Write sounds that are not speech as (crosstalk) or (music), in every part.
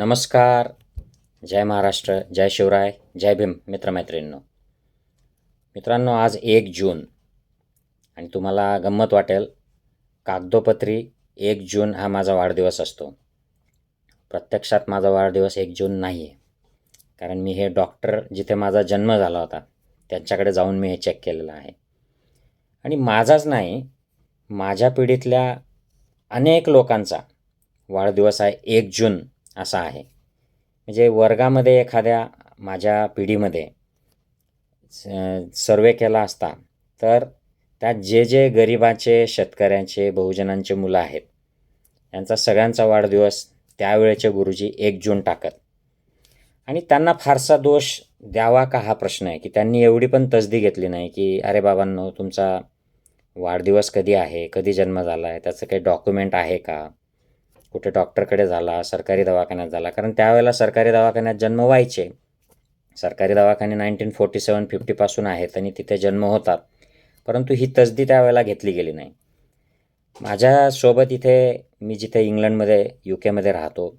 नमस्कार. जय महाराष्ट्र जय शिवराय जय भीम मित्रमैत्रिणींनो. मित्रांनो आज एक जून आणि तुम्हाला गंमत वाटेल कागदोपत्री एक जून हा माझा वाढदिवस असतो. प्रत्यक्षात माझा वाढदिवस एक जून नाही आहे कारण मी हे डॉक्टर जिथे माझा जन्म झाला होता त्यांच्याकडे जाऊन मी हे चेक केलेलं आहे. आणि माझाच नाही माझ्या पिढीतल्या अनेक लोकांचा वाढदिवस आहे एक जून. असा आहे. म्हणजे वर्गामध्ये एखाद्या माझ्या पिढीमध्ये सर्वे केला असता तर त्यात जे जे गरिबाचे शेतकऱ्यांचे बहुजनांचे मुलं आहेत यांचा सगळ्यांचा वाढदिवस त्यावेळेचे गुरुजी एक जून टाकत. आणि त्यांना फारसा दोष द्यावा का हा प्रश्न आहे की त्यांनी एवढी पण तसदी घेतली नाही की अरे बाबांनो तुमचा वाढदिवस कधी आहे कधी जन्म झाला आहे त्याचं काही डॉक्युमेंट आहे का? कुठे डॉक्टरकडे झाला सरकारी दवाखान्यात झाला. कारण त्यावेळेला सरकारी दवाखान्यात जन्म व्हायचे. सरकारी दवाखाने नाईन्टीन फोर्टी सेवन फिफ्टीपासून आहेत आणि तिथे जन्म होतात. परंतु ही तसदी त्यावेळेला घेतली गेली नाही. माझ्यासोबत इथे मी जिथे इंग्लंडमध्ये यू केमध्ये राहतो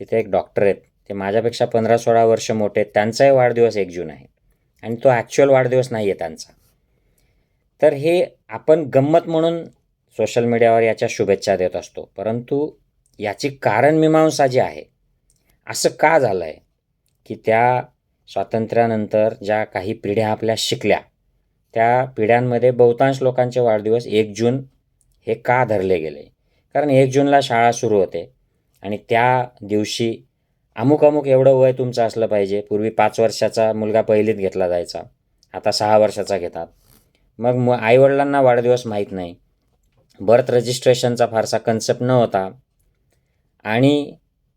तिथे एक डॉक्टर आहेत. ते माझ्यापेक्षा पंधरा सोळा वर्ष मोठे आहेत. त्यांचाही वाढदिवस एक जून आहे. आणि तो ॲक्च्युअल वाढदिवस नाही आहे त्यांचा. तर हे आपण गंमत म्हणून सोशल मीडियावर याच्या शुभेच्छा देत असतो. परंतु याची कारणमीमांसा जी आहे. असं का झालं आहे की त्या स्वातंत्र्यानंतर ज्या काही पिढ्या आपल्या शिकल्या त्या पिढ्यांमध्ये बहुतांश लोकांचे वाढदिवस एक जून हे का धरले गेले? कारण एक जूनला शाळा सुरू होते आणि त्या दिवशी अमुक अमुक एवढं वय तुमचं असलं पाहिजे. पूर्वी पाच वर्षाचा मुलगा पहिलीत घेतला जायचा आता सहा वर्षाचा घेतात. मग म आईवडिलांना वाढदिवस माहीत नाही. बर्थ रजिस्ट्रेशनचा फारसा कन्सेप्ट न होता आणि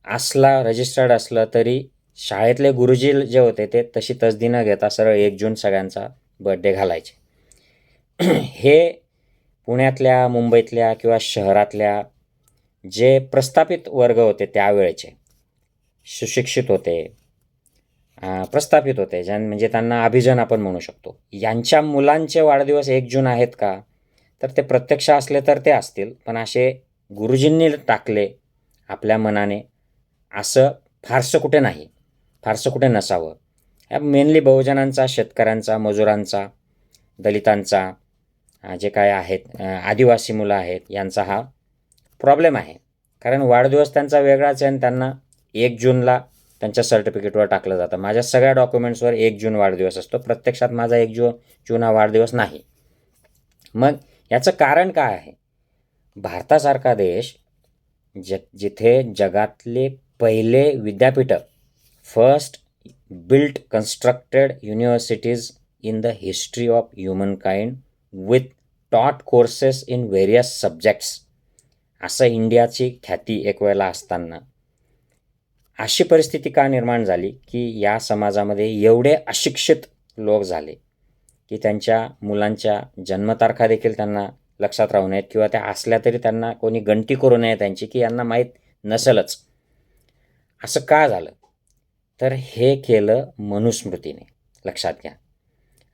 असला रजिस्टर्ड असलं तरी शाळेतले गुरुजी जे होते ते तशी तसदी न घेता सरळ एक जून सगळ्यांचा बड्डे घालायचे. (clears throat) हे पुण्यातल्या मुंबईतल्या किंवा शहरातल्या जे प्रस्थापित वर्ग होते त्यावेळेचे सुशिक्षित होते प्रस्थापित होते ज्यां म्हणजे त्यांना अभिजन आपण म्हणू शकतो. यांच्या मुलांचे वाढदिवस एक जून आहेत का? तर ते प्रत्यक्ष असले तर ते असतील पण असे गुरुजींनी टाकले आपल्या मनाने असं फारसं कुठे नाही फारसं कुठे नसावं. मेनली बहुजनांचा शेतकऱ्यांचा मजुरांचा दलितांचा जे काय आहेत आदिवासी मुलं आहेत यांचा हा प्रॉब्लेम आहे. कारण वाढदिवस त्यांचा वेगळाच आहे आणि त्यांना एक जूनला त्यांच्या सर्टिफिकेटवर टाकलं जातं. माझ्या सगळ्या डॉक्युमेंट्सवर एक जून वाढदिवस असतो. प्रत्यक्षात माझा एक जून जून हा वाढदिवस नाही. मग याचं कारण काय आहे? भारतासारखा देश ज जिथे जगातले पहिले विद्यापीठ first built constructed universities in the history of humankind with taught courses in various subjects असं इंडियाची ख्याती एक वेळेला असताना. अशी परिस्थिती का निर्माण झाली की या समाजामध्ये एवढे अशिक्षित लोक झाले की त्यांच्या मुलांच्या जन्मतारखा देखील त्यांना लक्षात राहू नयेत किंवा त्या असल्या तरी त्यांना कोणी गणती करू नये त्यांची की यांना माहीत नसेलच. असं का झालं? तर हे केलं मनुस्मृतीने. लक्षात घ्या.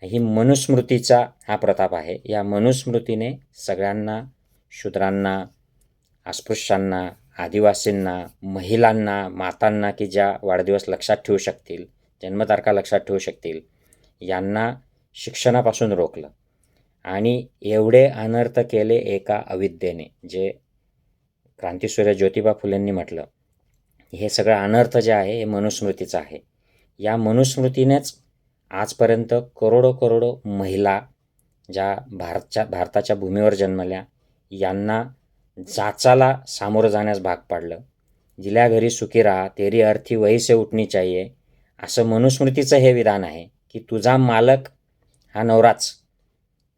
ही मनुस्मृतीचा हा प्रताप आहे. या मनुस्मृतीने सगळ्यांना शूद्रांना अस्पृश्यांना आदिवासींना महिलांना मातांना की ज्या वाढदिवस लक्षात ठेवू शकतील जन्मतारखा लक्षात ठेवू शकतील यांना शिक्षणापासून रोखलं. आणि एवढे अनर्थ केले एका अविद्येने जे क्रांतीसूर्य ज्योतिबा फुलेंनी म्हटलं. हे सगळं अनर्थ जे आहे हे मनुस्मृतीचं आहे. या मनुस्मृतीनेच आजपर्यंत करोडो करोडो महिला ज्या भारतच्या भारताच्या भूमीवर जन्मल्या यांना जाचाला सामोरं जाण्यास भाग पाडलं. जिल्या घरी सुखी राहा तेरी अर्थी वैसे उठणी चाहिये असं मनुस्मृतीचं हे विधान आहे की तुझा मालक हा नवराच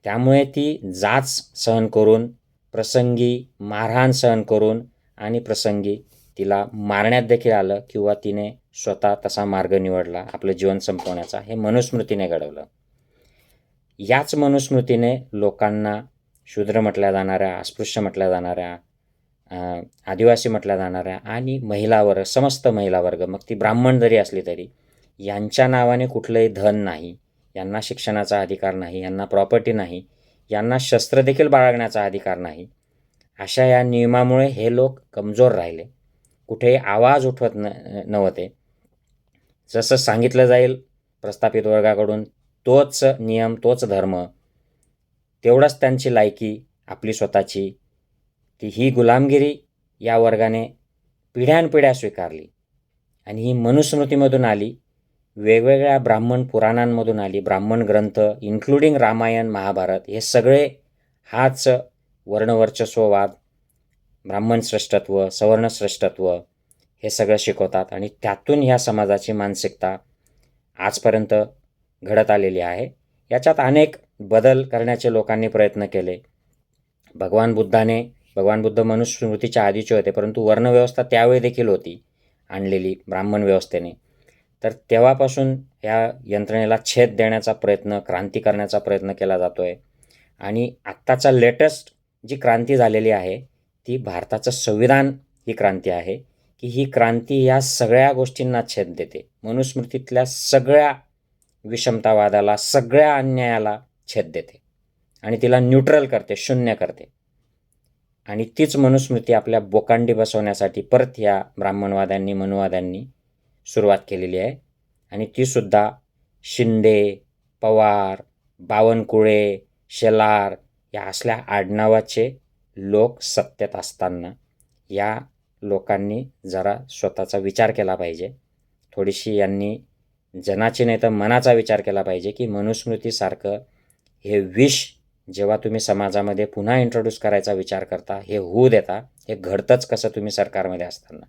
त्यामुळे ती जाच सहन करून प्रसंगी मारहाण सहन करून आणि प्रसंगी तिला मारण्यात देखील आलं किंवा तिने स्वतः तसा मार्ग निवडला आपलं जीवन संपवण्याचा हे मनुस्मृतीने घडवलं. याच मनुस्मृतीने लोकांना शूद्र म्हटल्या जाणाऱ्या अस्पृश्य म्हटल्या जाणाऱ्या आदिवासी म्हटल्या जाणाऱ्या आणि महिला वर्ग समस्त महिला वर्ग मग ती ब्राह्मण जरी असली तरी यांच्या नावाने कुठलंही धन नाही. यांना शिक्षणाचा अधिकार नाही यांना प्रॉपर्टी नाही यांना शस्त्रदेखील बाळगण्याचा अधिकार नाही अशा या नियमामुळे हे लोक कमजोर राहिले. कुठेही आवाज उठवत न नव्हते. जसं सांगितलं जाईल प्रस्थापित वर्गाकडून तोच नियम तोच धर्म तेवढंच त्यांची लायकी आपली स्वतःची ती ही गुलामगिरी या वर्गाने पिढ्यानपिढ्या स्वीकारली. आणि ही मनुस्मृतीमधून आली वेगवेगळ्या ब्राह्मण पुराणांमधून आली ब्राह्मण ग्रंथ इन्क्लुडिंग रामायण महाभारत हे सगळे हाच वर्णवर्चस्ववाद ब्राह्मण श्रेष्ठत्व सवर्ण श्रेष्ठत्व हे सगळं शिकवतात आणि त्यातून ह्या समाजाची मानसिकता आजपर्यंत घडत आलेली आहे. याच्यात अनेक बदल करण्याचे लोकांनी प्रयत्न केले. भगवान बुद्धाने भगवान बुद्ध मनुस्मृतीच्या आधीचे होते परंतु वर्णव्यवस्था त्यावेळी देखील होती आणलेली ब्राह्मण व्यवस्थेने. तर तेव्हापासून या यंत्रणेला छेद देण्याचा प्रयत्न क्रांती करण्याचा प्रयत्न केला जातो आहे आणि आत्ताचा लेटेस्ट जी क्रांती झालेली आहे ती भारताचं संविधान ही क्रांती आहे की ही क्रांती या सगळ्या गोष्टींना छेद देते. मनुस्मृतीतल्या सगळ्या विषमतावादाला सगळ्या अन्यायाला छेद देते. आणि तिला न्यूट्रल करते शून्य करते. आणि तीच मनुस्मृती आपल्या बोकांडी बसवण्यासाठी परत या ब्राह्मणवाद्यांनी मनुवाद्यांनी सुरुवात केलेली आहे. आणि तीसुद्धा शिंदे पवार बावनकुळे शेलार या असल्या आडनावाचे लोक सत्तेत असताना या लोकांनी जरा स्वतःचा विचार केला पाहिजे. थोडीशी यांनी जनाची नाही तर मनाचा विचार केला पाहिजे की मनुस्मृतीसारखं हे विष जेव्हा तुम्ही समाजामध्ये पुन्हा इंट्रोड्यूस करायचा विचार करता हे होऊ देता हे घडतंच कसं तुम्ही सरकारमध्ये असताना.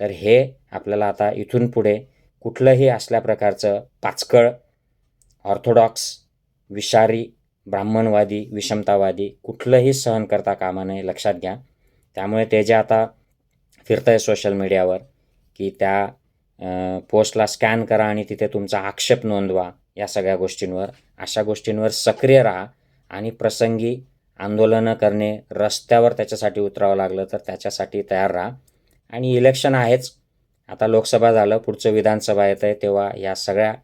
तर हे आपल्याला आता इथून पुढे कुठलंही असल्या प्रकारचं पाचकळ ऑर्थोडॉक्स विषारी ब्राह्मणवादी विषमतावादी कुठलंही सहन करता कामा नये लक्षात घ्या. त्यामुळे ते जे आता फिरतं आहे सोशल मीडियावर की त्या पोस्टला स्कॅन करा आणि तिथे तुमचा आक्षेप नोंदवा या सगळ्या गोष्टींवर. अशा गोष्टींवर सक्रिय राहा आणि प्रसंगी आंदोलनं करणे रस्त्यावर त्याच्यासाठी उतरावं लागलं तर त्याच्यासाठी तयार राहा. आणि इलेक्शन आहेच. आता लोकसभा झालं पुढचं विधानसभा येतं आहे तेव्हा या सगळ्या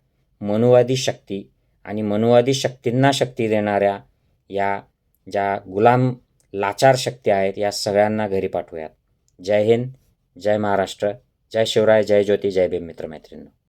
मनुवादी शक्ती आणि मनुवादी शक्तींना शक्ती देणाऱ्या या ज्या गुलाम लाचार शक्ती आहेत या सगळ्यांना घरी पाठवूयात. जय हिंद जय महाराष्ट्र जय शिवराय जय ज्योती जय भीम मित्रमैत्रिणी